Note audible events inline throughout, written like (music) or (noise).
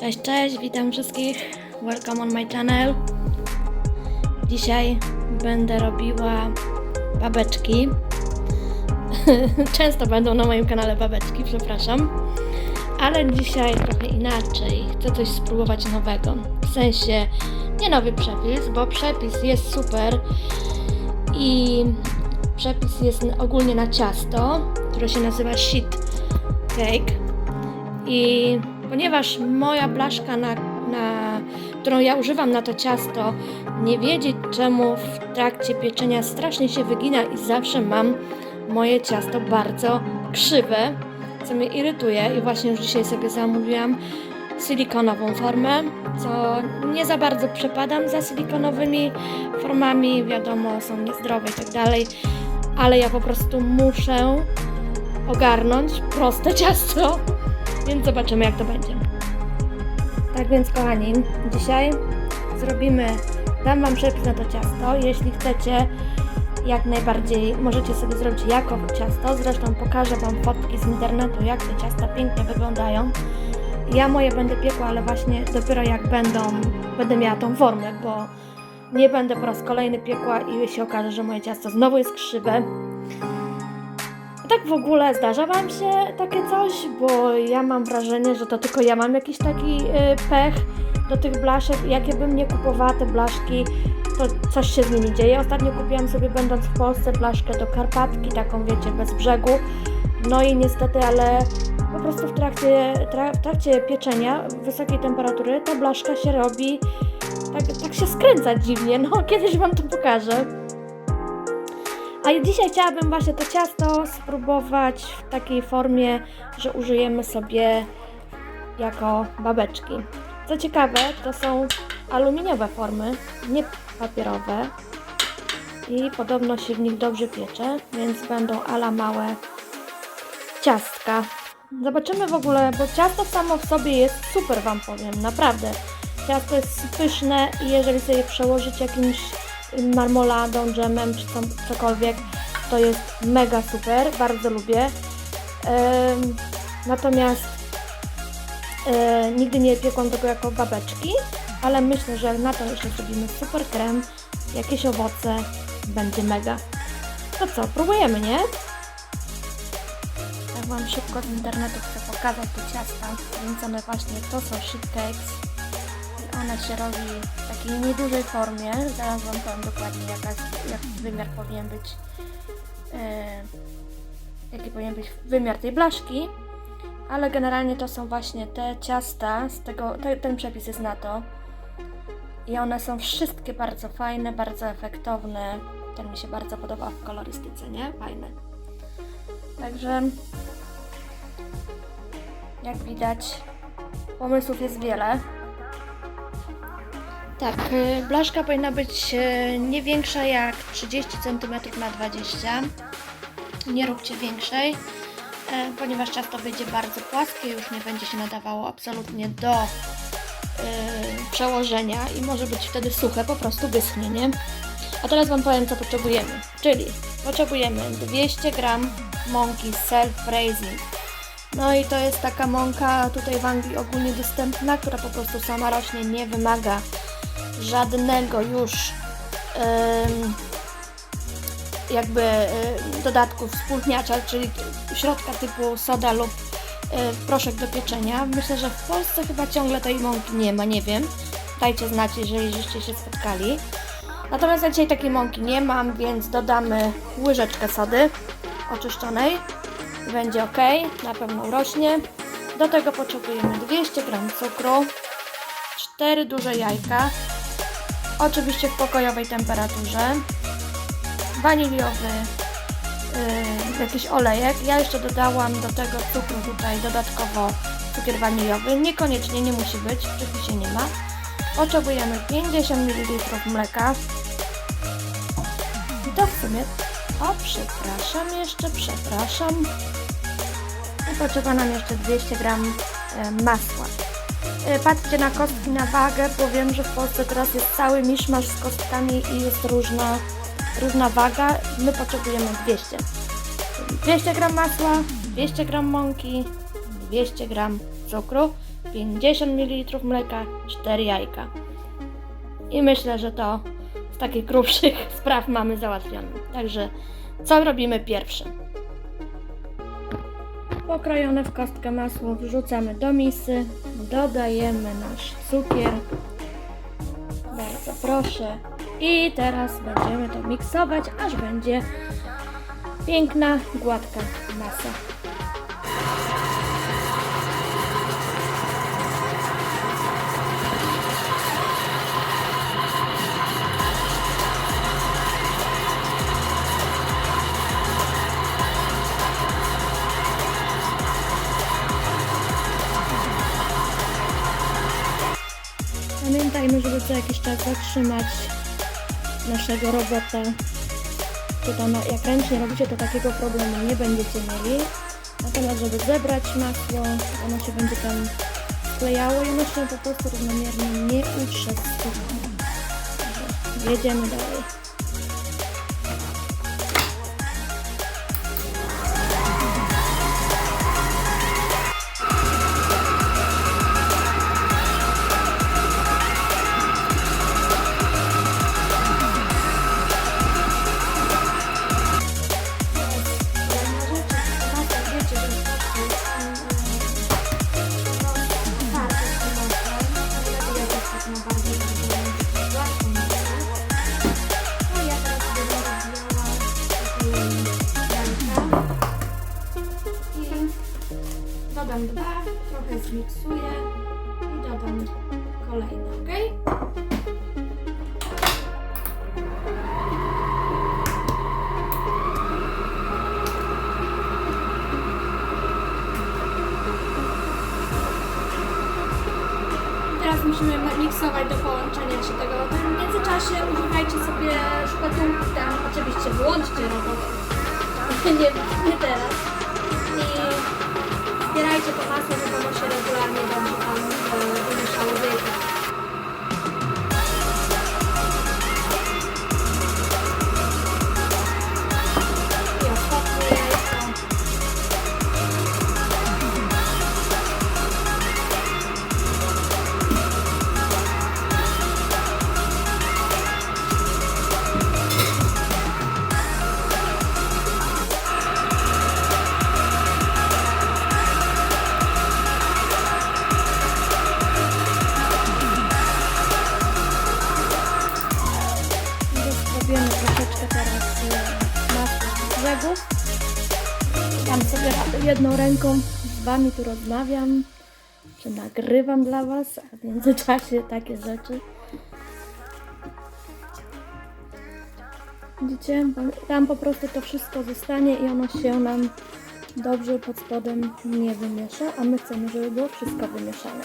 Cześć, cześć, witam wszystkich. Welcome on my channel. Dzisiaj będę robiła babeczki. (laughs) Często będą na moim kanale babeczki, przepraszam. Ale dzisiaj trochę inaczej. Chcę coś spróbować nowego. W sensie nie nowy przepis, bo przepis jest super i przepis jest ogólnie na ciasto, które się nazywa sheet cake. I ponieważ moja blaszka, na, na, którą ja używam na to ciasto, nie wiedzieć czemu w trakcie pieczenia strasznie się wygina i zawsze mam moje ciasto bardzo krzywe, co mnie irytuje i właśnie już dzisiaj sobie zamówiłam silikonową formę, co nie za bardzo przepadam za silikonowymi formami, wiadomo, są niezdrowe i tak dalej, ale ja po prostu muszę ogarnąć proste ciasto, więc zobaczymy jak to będzie. Tak więc kochani, dzisiaj zrobimy, dam Wam przepis na to ciasto, jeśli chcecie jak najbardziej możecie sobie zrobić jako ciasto, zresztą pokażę Wam fotki z internetu jak te ciasta pięknie wyglądają. Ja moje będę piekła, ale właśnie dopiero jak będą, będę miała tą formę, bo nie będę po raz kolejny piekła i się okaże, że moje ciasto znowu jest krzywe. Tak w ogóle zdarza Wam się takie coś, bo ja mam wrażenie, że to tylko ja mam jakiś taki y, pech do tych blaszek. Jakie bym nie kupowała te blaszki, to coś się z nimi dzieje. Ostatnio kupiłam sobie, będąc w Polsce, blaszkę do Karpatki, taką wiecie, bez brzegu. No i niestety, ale po prostu w trakcie, tra, w trakcie pieczenia wysokiej temperatury ta blaszka się robi, tak, tak się skręca dziwnie. No, kiedyś Wam to pokażę. A dzisiaj chciałabym właśnie to ciasto spróbować w takiej formie, że użyjemy sobie jako babeczki. Co ciekawe, to są aluminiowe formy, nie papierowe i podobno się w nich dobrze piecze, więc będą ala małe ciastka. Zobaczymy w ogóle, bo ciasto samo w sobie jest super, Wam powiem, naprawdę. Ciasto jest pyszne i jeżeli sobie przełożyć jakimś marmoladą, dżemem czy co, cokolwiek, to jest mega super, bardzo lubię. Natomiast e, nigdy nie piekłam tego jako babeczki, ale myślę, że na to jeszcze zrobimy super krem, jakieś owoce, będzie mega. To co, próbujemy, nie? Tak Wam szybko z internetu chcę pokazać te ciasta, więc one właśnie to są sheet cakes. I one się robi w takiej niedużej formie. Zaraz Wam powiem dokładnie jaka, jak wymiar powinien być, e, jaki powinien być wymiar tej blaszki. Ale generalnie to są właśnie te ciasta, z tego, te, ten przepis jest na to. I one są wszystkie bardzo fajne, bardzo efektowne. Ten mi się bardzo podoba w kolorystyce, nie? Fajne. Także jak widać, pomysłów jest wiele. Tak, y, blaszka powinna być y, nie większa jak 30 cm na 20 Nie róbcie większej, e, ponieważ ciasto będzie bardzo płaskie, już nie będzie się nadawało absolutnie do y, przełożenia i może być wtedy suche, po prostu wyschnie, nie? A teraz Wam powiem, co potrzebujemy. Czyli potrzebujemy 200 g mąki self-raising. No i to jest taka mąka tutaj w Anglii ogólnie dostępna, która po prostu sama rośnie, nie wymaga żadnego już jakby dodatków wspólniacza, czyli środka typu soda lub e, proszek do pieczenia. Myślę, że w Polsce chyba ciągle tej mąki nie ma, nie wiem. Dajcie znać, jeżeli żeście się spotkali. Natomiast ja dzisiaj takiej mąki nie mam, więc dodamy łyżeczkę sody oczyszczonej. Będzie ok, na pewno urośnie. Do tego potrzebujemy 200 g cukru, 4 duże jajka, oczywiście w pokojowej temperaturze, waniliowy yy, jakiś olejek. Ja jeszcze dodałam do tego cukru tutaj dodatkowo cukier waniliowy. Niekoniecznie nie musi być, przepisie nie ma. Potrzebujemy 50 ml mleka. I to w sumie... O, przepraszam jeszcze, przepraszam. I potrzeba nam jeszcze 200 g e, masła. E, Patrzcie na kostki na wagę, bo wiem, że w Polsce teraz jest cały miszmasz z kostkami i jest różna, różna waga. My potrzebujemy 200. Czyli 200 g masła, 200 g mąki, 200 g cukru. 50 ml mleka, 4 jajka. I myślę, że to z takich grubszych (laughs) spraw mamy załatwione. Także co robimy pierwsze? Pokrojone w kostkę masło wrzucamy do misy, dodajemy nasz cukier. Bardzo proszę. I teraz będziemy to miksować, aż będzie piękna, gładka masa. Pamiętajmy, żeby co jakiś czas zatrzymać naszego robota. Tam, jak ręcznie robicie, to takiego problemu nie będziecie mieli. Natomiast, żeby zebrać masło, ono się będzie tam sklejało i ono się po prostu równomiernie nie utrze Jedziemy dalej. Wami tu rozmawiam, czy nagrywam dla Was, a w międzyczasie takie rzeczy. Widzicie? Tam po prostu to wszystko zostanie i ono się nam dobrze pod spodem nie wymiesza, a my chcemy, żeby było wszystko wymieszane.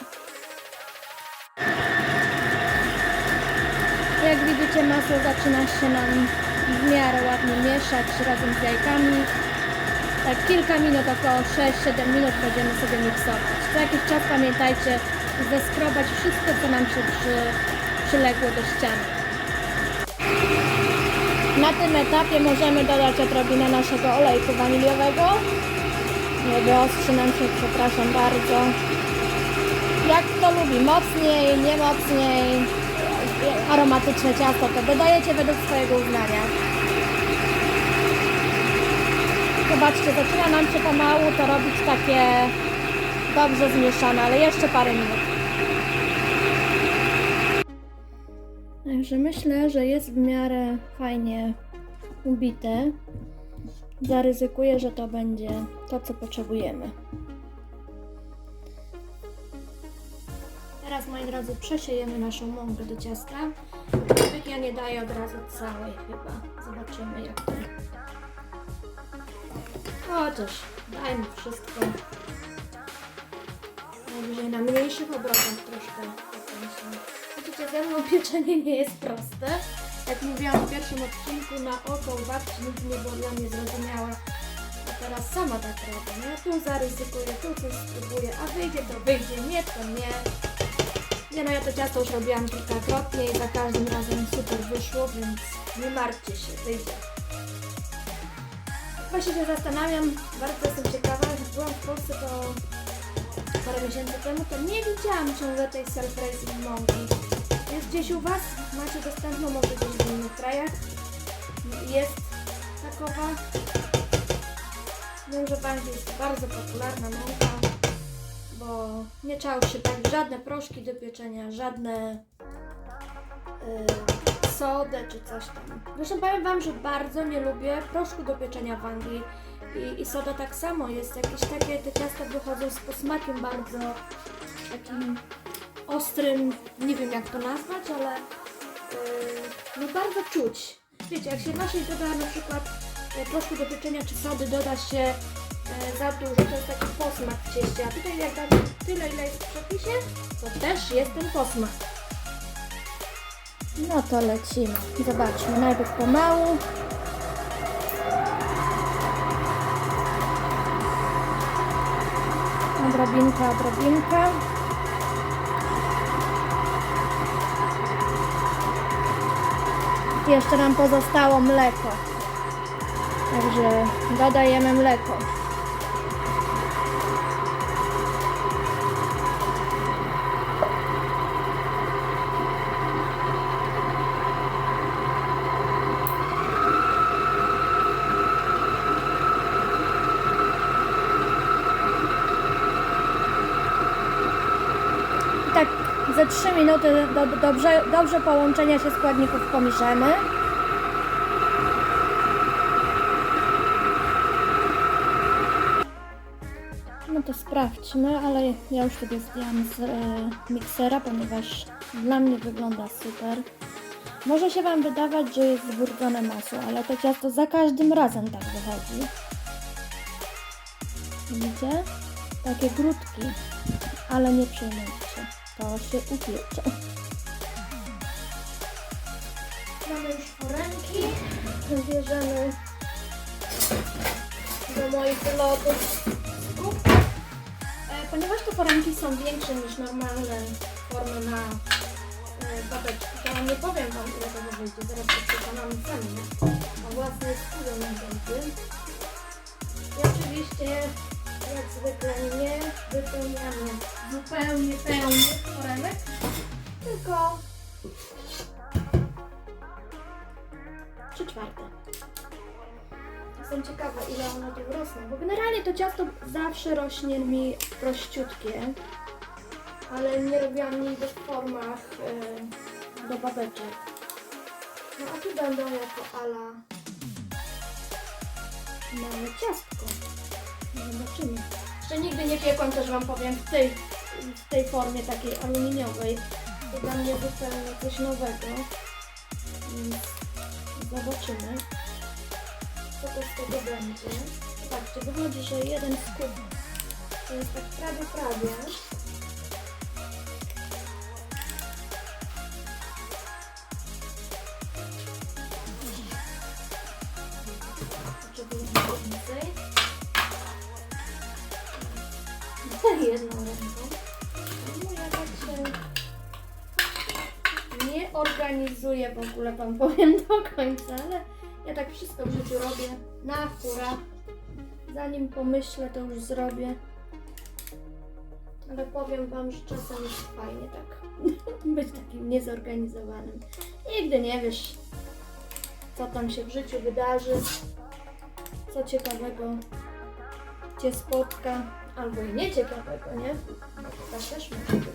Jak widzicie masło zaczyna się nam w miarę ładnie mieszać razem z jajkami. Tak kilka minut, około 6-7 minut będziemy sobie miksować. Co jakiś czas pamiętajcie zeskrobać wszystko co nam się przy, przyległo do ściany. Na tym etapie możemy dodać odrobinę naszego olejku waniliowego. Nie wyostrzy nam się, przepraszam bardzo. Jak kto lubi, mocniej, nie mocniej aromatyczne ciasto, to dodajecie według swojego uznania. Zobaczcie, zaczyna nam się pomału to robić takie dobrze zmieszane, ale jeszcze parę minut. Także myślę, że jest w miarę fajnie ubite. Zaryzykuję, że to będzie to, co potrzebujemy. Teraz, moi drodzy, przesiejemy naszą mąkę do ciasta. Ja nie daję od razu całej chyba. Zobaczymy jak to. Chociaż dajmy wszystko. Najwyżej na mniejszych obrotach troszkę pokręcimy. Widzicie, ze mną pieczenie nie jest proste. Jak mówiłam w pierwszym odcinku, na oko babci nigdy nie było dla mnie zrozumiałe. A teraz sama tak robię, nie? Tu zaryzykuję, tu coś spróbuję, a wyjdzie to wyjdzie, nie to nie. Nie no, ja to ciasto już robiłam kilkakrotnie i za każdym razem super wyszło, więc nie martwcie się, wyjdzie. Właśnie się zastanawiam, bardzo jestem ciekawa, jak byłam w Polsce, to parę miesięcy temu, to nie widziałam ciągle tej self-raising mąki. Jest gdzieś u Was? Macie dostępną może gdzieś w innych krajach? Jest takowa? Wiem, że w jest bardzo popularna mąka, bo nie trzeba już się tak żadne proszki do pieczenia, żadne yy, sodę czy coś tam. Zresztą powiem Wam, że bardzo nie lubię proszku do pieczenia w Anglii i, i soda tak samo. Jest jakieś takie, te ciasta wychodzą z posmakiem bardzo takim ostrym, nie wiem jak to nazwać, ale yy, no bardzo czuć. Wiecie, jak się naszej doda na przykład e, proszku do pieczenia czy sody doda się e, za dużo, to jest taki posmak w cieście, a tutaj jak damy tyle ile jest w przepisie, to też jest ten posmak. No to lecimy. Zobaczmy, najpierw pomału. Odrobinka, odrobinka. Jeszcze nam pozostało mleko. Także dodajemy mleko. Ze 3 minuty do, dobrze, dobrze połączenia się składników pomieszamy. No to sprawdźmy, ale ja już sobie zdjęłam z e, miksera, ponieważ dla mnie wygląda super. Może się Wam wydawać, że jest zburdzone masło, ale to ciasto za każdym razem tak wychodzi. Widzicie? Takie grudki, ale nie przejmujcie to się upiecze. Mamy już foremki, bierzemy do moich lodów. E, ponieważ te foremki są większe niż normalne formy na e, babeczki, to nie powiem Wam ile tego wyjdzie, zaraz to przekonamy sami na własnej skórze na. I oczywiście zwykle nie wypełniamy zupełnie pełnych foremek, tylko trzy czwarte. Jestem ciekawa, ile one tu rosną, bo generalnie to ciasto zawsze rośnie mi prościutkie, ale nie robiłam nigdy w formach e, do babeczek. No a tu będą jako ala małe ciastko. Zobaczymy. Jeszcze nigdy nie piekłam, też Wam powiem, w tej, w tej formie takiej aluminiowej. To dla mnie zupełnie coś nowego. Zobaczymy co to z tego będzie. Zobaczcie, wychodzi, że jeden skup to jest tak prawie, prawie. W ogóle, Wam powiem (laughs) do końca, ale ja tak wszystko w życiu robię na hura. Zanim pomyślę, to już zrobię. Ale powiem Wam, że czasem jest fajnie tak (laughs) być takim niezorganizowanym. Nigdy nie wiesz, co tam się w życiu wydarzy, co ciekawego Cię spotka, albo i nieciekawego, nie? To tak też może być.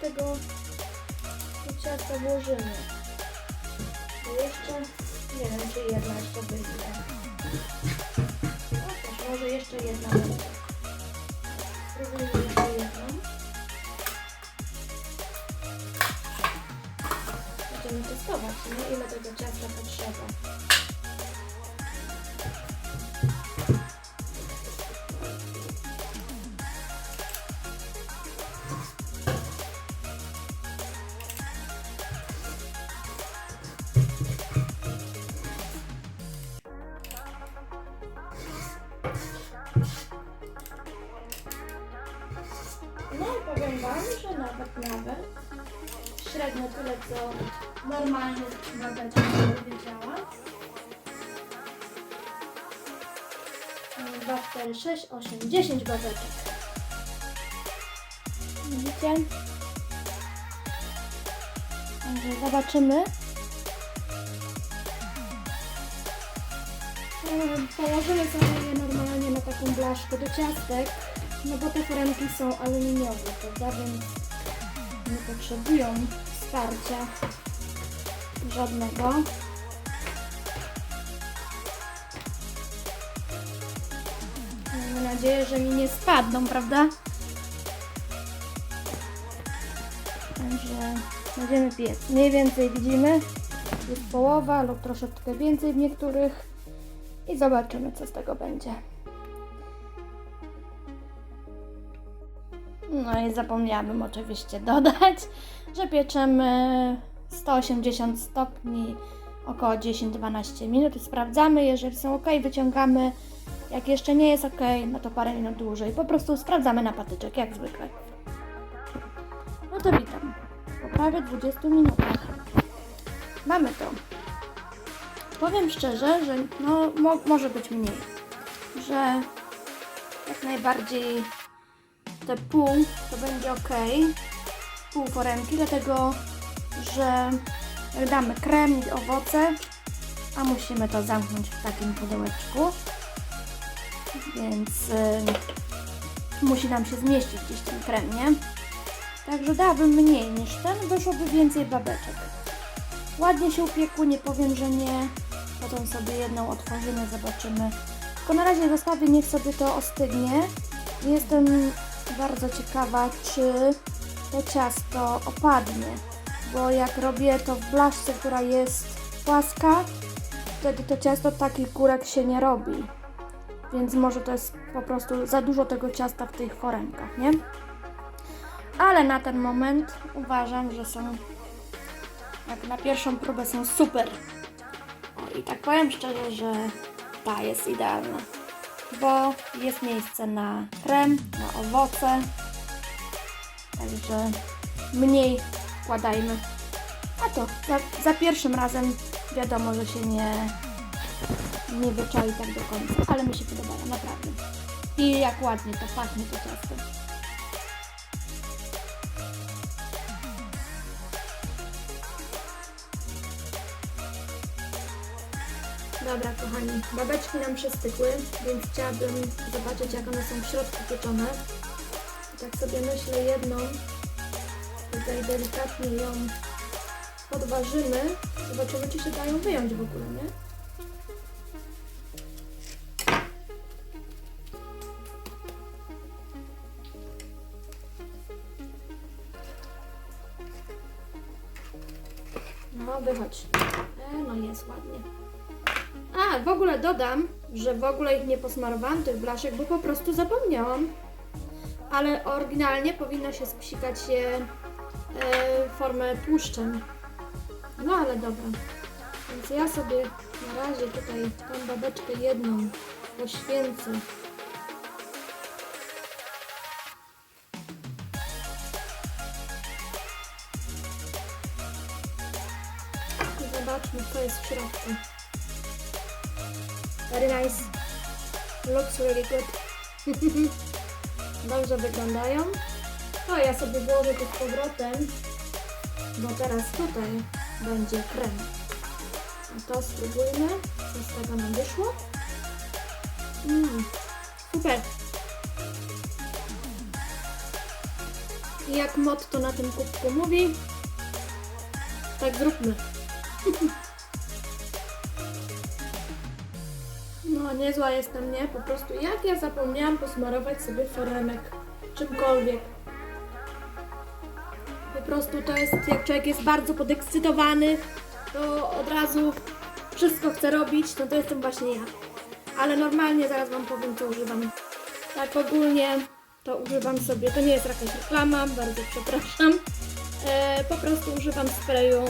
Tego ciasta włożymy. Jeszcze nie wiem czy jedna jeszcze wyjdzie. Chociaż może jeszcze jedna będzie. Spróbujmy jeszcze jedną. Będziemy testować, nie? ile tego ciasta potrzeba. No i powiem Wam, że nawet, nawet średnio tyle, co normalnie babeczka powiedziała. 2, 4, 6, 8, 10 babeczek. Widzicie? Także zobaczymy. Położymy sobie normalnie taką blaszkę do ciastek, no bo te foremki są aluminiowe, prawda, więc nie potrzebują wsparcia żadnego. Mam nadzieję, że mi nie spadną, prawda? Także będziemy piec. Mniej więcej widzimy, jest połowa lub troszeczkę więcej w niektórych i zobaczymy, co z tego będzie. No i zapomniałabym oczywiście (laughs) dodać, że pieczemy 180 stopni około 10-12 minut sprawdzamy, jeżeli są ok, wyciągamy. Jak jeszcze nie jest ok, no to parę minut dłużej. Po prostu sprawdzamy na patyczek, jak zwykle. No to witam. Po prawie 20 minutach. Mamy to. Powiem szczerze, że no, mo może być mniej. Że jak najbardziej te pół to będzie ok. Pół foremki, dlatego że damy krem i owoce, a musimy to zamknąć w takim pudełeczku, więc y, musi nam się zmieścić gdzieś ten krem, nie? Także dałabym mniej niż ten, wyszłoby więcej babeczek. Ładnie się upiekły, nie powiem, że nie. Potem sobie jedną otworzymy, zobaczymy. Tylko na razie zostawię, niech sobie to ostygnie. Jestem bardzo ciekawa, czy to ciasto opadnie. Bo jak robię to w blaszce, która jest płaska, wtedy to ciasto takich górek się nie robi. Więc może to jest po prostu za dużo tego ciasta w tych foremkach, nie? Ale na ten moment uważam, że są jak na pierwszą próbę są super. O, I tak powiem szczerze, że ta jest idealna. Bo jest miejsce na krem, na owoce. Także mniej wkładajmy. A to za, za pierwszym razem wiadomo, że się nie, nie wyczai tak do końca. Ale mi się podobało, naprawdę. I jak ładnie to pachnie to ciasto. Dobra, kochani, babeczki nam przestykły, więc chciałabym zobaczyć, jak one są w środku pieczone. Tak sobie myślę, jedną tutaj delikatnie ją podważymy. Zobaczymy, czy się dają wyjąć w ogóle, nie? No, wychodź. E, no jest ładnie. W ogóle dodam, że w ogóle ich nie posmarowałam, tych blaszek, bo po prostu zapomniałam. Ale oryginalnie powinno się spsikać je e, formę tłuszczem. No ale dobra. Więc ja sobie na razie tutaj tą babeczkę jedną poświęcę. Zobaczmy, co jest w środku. Really good. (laughs) Dobrze wyglądają. To ja sobie włożę to z powrotem, bo teraz tutaj będzie krem. A to spróbujmy, co z tego nam wyszło. Mmm, super. Jak motto na tym kubku mówi, tak zróbmy. (laughs) niezła jestem, nie? Po prostu jak ja zapomniałam posmarować sobie foremek czymkolwiek. Po prostu to jest, jak człowiek jest bardzo podekscytowany, to od razu wszystko chce robić, no to jestem właśnie ja. Ale normalnie zaraz Wam powiem, co używam. Tak ogólnie to używam sobie, to nie jest jakaś reklama, bardzo przepraszam. E, po prostu używam sprayu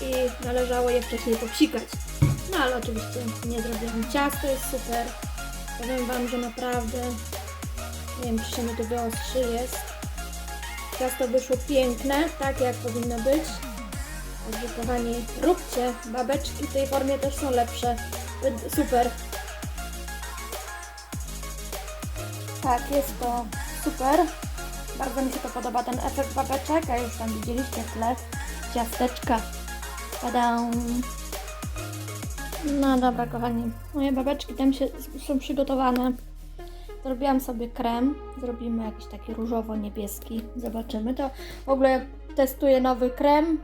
i należało je wcześniej popsikać. No ale oczywiście nie zrobiłam. Ciasto jest super. Powiem Wam, że naprawdę nie wiem, czy się mi to wyostrzy jest. Ciasto wyszło piękne, tak jak powinno być. Także kochani, róbcie. Babeczki w tej formie też są lepsze. Super. Tak, jest to super. Bardzo mi się to podoba, ten efekt babeczek, a już tam widzieliście w tle ciasteczka. Padam. No dobra, kochani. Moje babeczki tam się są przygotowane. Zrobiłam sobie krem. Zrobimy jakiś taki różowo-niebieski. Zobaczymy. To w ogóle testuję nowy krem,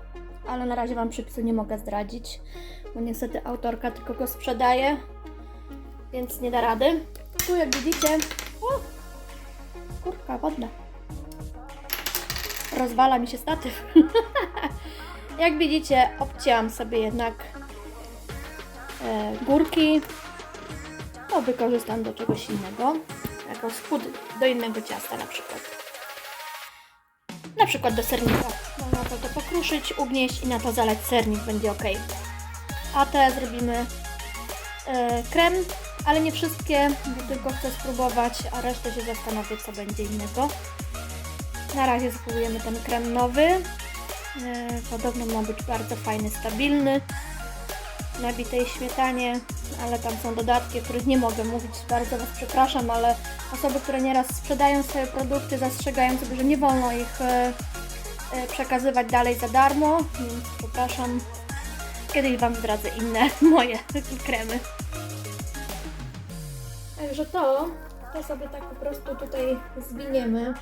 ale na razie Wam przepisu nie mogę zdradzić, bo niestety autorka tylko go sprzedaje, więc nie da rady. Tu jak widzicie, o, kurka wodna. Rozwala mi się statyw. (laughs) jak widzicie, obcięłam sobie jednak górki. To wykorzystam do czegoś innego. Jako spód do innego ciasta na przykład. Na przykład do sernika. Można to, to pokruszyć, ugnieść i na to zalać sernik, będzie ok. A te zrobimy e, krem, ale nie wszystkie, bo tylko chcę spróbować, a resztę się zastanowię, co będzie innego. Na razie spróbujemy ten krem nowy. E, podobno ma być bardzo fajny, stabilny. Na bitej śmietanie, ale tam są dodatki, o których nie mogę mówić. Bardzo Was przepraszam, ale osoby, które nieraz sprzedają swoje produkty, zastrzegają sobie, że nie wolno ich e, e, przekazywać dalej za darmo, przepraszam. Kiedyś Wam zdradzę inne (laughs) moje kremy. Także to, to sobie tak po prostu tutaj zwiniemy.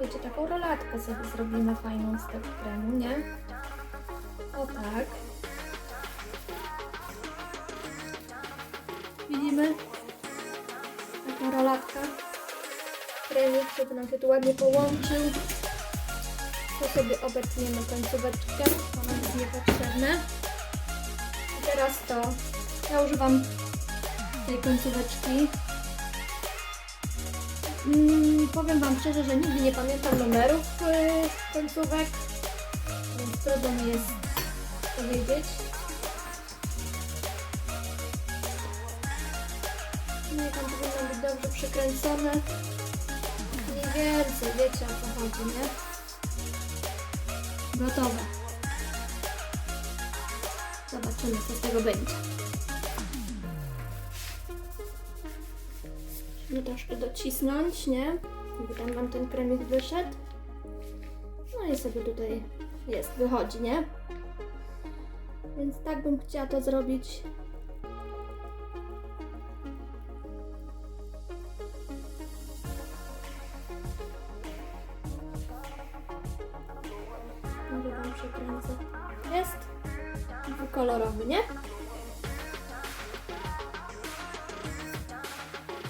Wiecie, taką rolatkę sobie zrobimy fajną z tego kremu, nie? O tak. Widzimy? Taka rolatka. Kremik, żeby nam się tu ładnie połączył. Tu sobie obetniemy końcóweczkę, to nam jest niepotrzebne. I teraz to, ja używam tej końcóweczki. Mm, powiem Wam szczerze, że nigdy nie pamiętam numerów yy, końcówek, więc trudno mi jest powiedzieć. No i tam powinno być dobrze przykręcone. Mniej więcej, wiecie o co chodzi, nie? Gotowe. Zobaczymy, co z tego będzie. Musimy troszkę docisnąć, nie? Żeby tam wam ten kremik wyszedł. No i sobie tutaj jest, wychodzi, nie? Więc tak bym chciała to zrobić.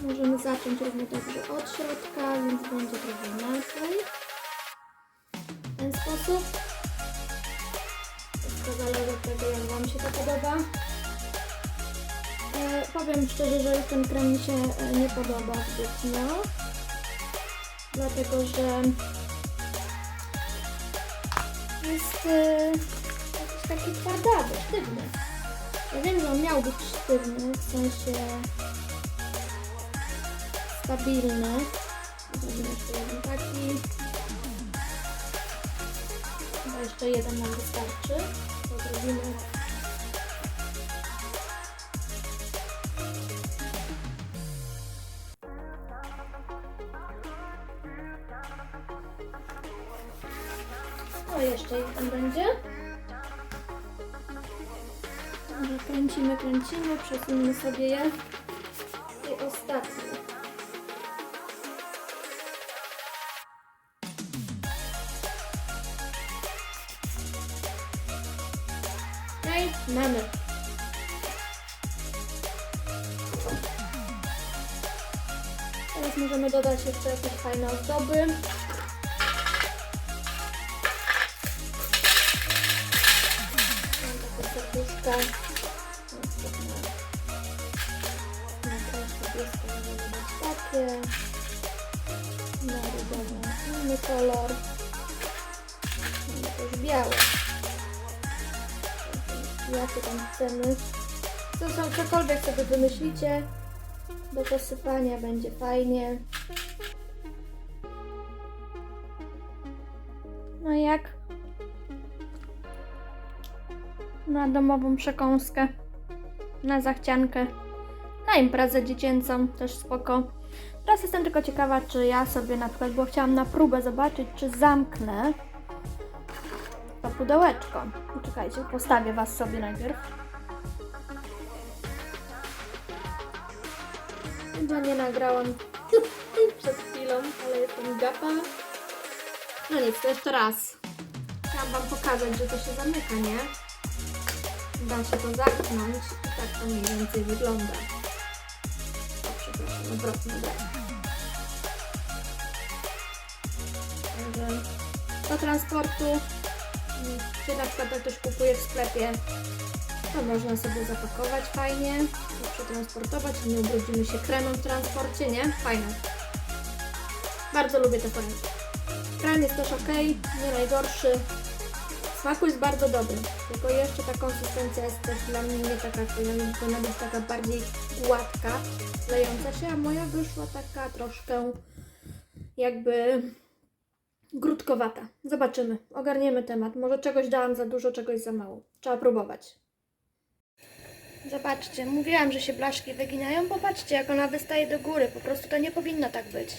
Możemy zacząć równie dobrze od środka, więc będzie trochę inaczej. W ten sposób. Wszystko zależy od tego, jak Wam się to podoba. E, powiem szczerze, że ten krem mi się e, nie podoba zbytnio. Dlatego, że jest e, jakiś taki twardawy, sztywny. Ja wiem, że on miał być sztywny, w sensie stabilny. Zrobimy jeszcze jeden taki. Chyba jeszcze jeden nam wystarczy. To zrobimy. O, jeszcze jeden będzie. Kręcimy, kręcimy, przesuńmy sobie je. I ostatni. Dodać jeszcze jakieś fajne ozdoby. Mam końcu pieska możemy dać takie. Kolor. Mamy też białe jakie tam chcemy. Co są, cokolwiek sobie wymyślicie, do posypania będzie fajnie. Jak? na domową przekąskę, na zachciankę, na imprezę dziecięcą, też spoko. Teraz jestem tylko ciekawa, czy ja sobie na przykład, bo chciałam na próbę zobaczyć, czy zamknę to pudełeczko. Poczekajcie, postawię Was sobie najpierw. Chyba nie nagrałam (laughs) przed chwilą, ale jestem gapa. No nic, to jeszcze raz. Chciałam Wam pokazać, że to się zamyka, nie? Da się to zamknąć tak to mniej więcej wygląda. Przepraszam, odwrotnie. Także do transportu, czy na przykład jak ktoś kupuje w sklepie, to można sobie zapakować fajnie przetransportować, nie ubrudzimy się kremem w transporcie, nie? Fajne. Bardzo lubię te foremki. Krem jest też ok, nie najgorszy. Smaku jest bardzo dobry, tylko jeszcze ta konsystencja jest też dla mnie nie taka, powinna powinna być taka bardziej gładka, klejąca się, a moja wyszła taka troszkę jakby grudkowata. Zobaczymy, ogarniemy temat. Może czegoś dałam za dużo, czegoś za mało. Trzeba próbować. Zobaczcie, mówiłam, że się blaszki wyginają. Popatrzcie, jak ona wystaje do góry. Po prostu to nie powinno tak być.